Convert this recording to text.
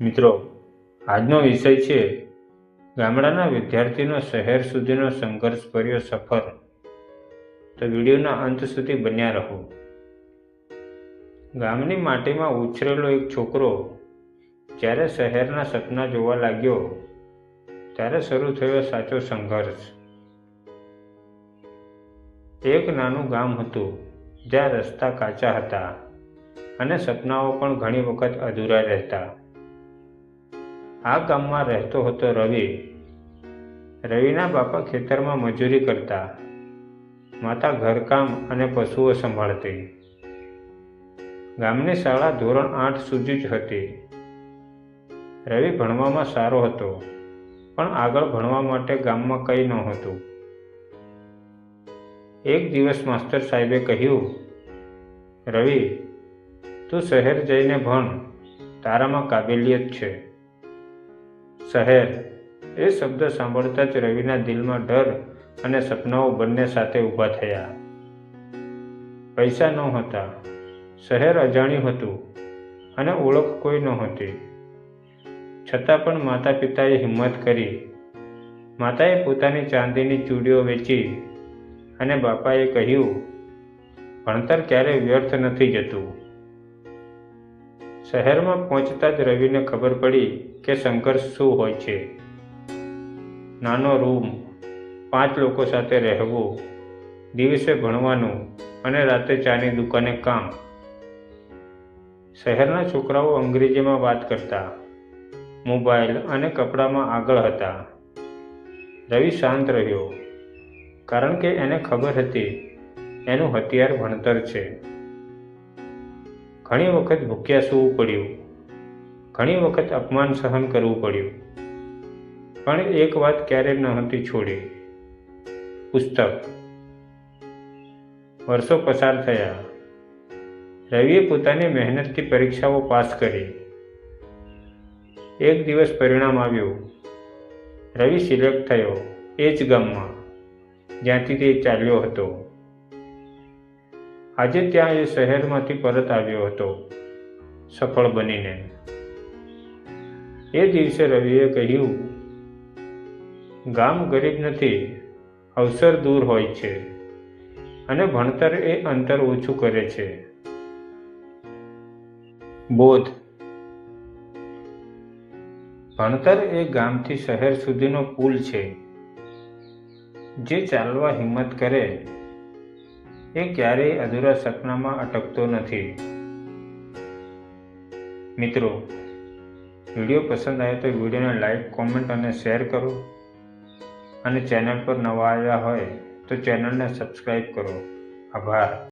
મિત્રો, આજનો વિષય છે, ગામડાના વિદ્યાર્થીનો શહેર સુધીનો સંઘર્ષભર્યો સફર. તો વિડીયોના અંત સુધી બન્યા રહો. ગામની માટીમાં ઉછરેલો એક છોકરો જ્યારે શહેરના સપના જોવા લાગ્યો, ત્યારે શરૂ થયો સાચો સંઘર્ષ. એક નાનું ગામ હતું, જ્યાં રસ્તા કાચા હતા અને સપનાઓ પણ ઘણી વખત અધૂરા રહેતા. આ ગામમાં રહેતો હતો રવિ. રવિના બાપા ખેતરમાં મજૂરી કરતા. માતા ઘરકામ અને પશુઓ સંભાળતી. ગામની શાળા ધોરણ આઠ સુધી જ હતી. રવિ ભણવામાં સારો હતો, પણ આગળ ભણવા માટે ગામમાં કંઈ નહોતું. એક દિવસ માસ્ટર સાહેબે કહ્યું, રવિ, તું શહેર જઈને ભણ, તારામાં કાબેલિયત છે. શહેર. એ શબ્દ સાંભળતા જ રવિના દિલમાં ડર અને સપનાઓ બંને સાથે ઊભા થયા. પૈસા નહોતા. શહેર અજાણ્યું હતું અને ઓળખ કોઈ નહોતી. છતાં પણ માતા પિતાએ હિંમત કરી. માતાએ પોતાની ચાંદીની ચૂડીઓ વેચી અને બાપાએ કહ્યું, ભણતર ક્યારેય વ્યર્થ નથી જતું. શહેરમાં પહોંચતા જ રવિને ખબર પડી કે સંઘર્ષ શું હોય છે. નાનો રૂમ, પાંચ લોકો સાથે રહેવું, દિવસે ભણવાનું અને રાતે ચાની દુકાને કામ. શહેરના છોકરાઓ અંગ્રેજીમાં વાત કરતા, મોબાઈલ અને કપડામાં આગળ હતા. રવિ શાંત રહ્યો, કારણ કે એને ખબર હતી, એનું હથિયાર ભણતર છે. ઘણી વખત ભૂખ્યા સૂવું પડ્યું. ઘણી વખત અપમાન સહન કરવું પડ્યું. પણ એક વાત ક્યારેય નહોતી છોડી. પુસ્તક. વર્ષો પસાર થયા. રવિએ પોતાની મહેનતથી પરીક્ષાઓ પાસ કરી. એક દિવસ પરિણામ આવ્યું. રવિ સિલેક્ટ થયો. એ જ ગામમાં. જ્યાંથી તે ચાલ્યો હતો. આજે ત્યાં એ શહેરમાંથી પરત આવ્યો હતો, સફળ બનીને. એ દિવસે રવિએ કહ્યું, ગામ ગરીબ નથી, અવસર દૂર હોય છે અને ભણતર એ અંતર ઓછું કરે છે. બોધ. ભણતર એ ગામથી શહેર સુધીનો પુલ છે, જે ચાલવા હિંમત કરે એ ક્યારેય અધૂરા સપનામાં અટકતો નથી. મિત્રો, વીડિયો પસંદ આવે તો વિડીયોને લાઈક કોમેન્ટ અને શેર કરો. અને ચેનલ પર નવા આવ્યા હોય તો ચેનલને સબસ્ક્રાઈબ કરો. આભાર.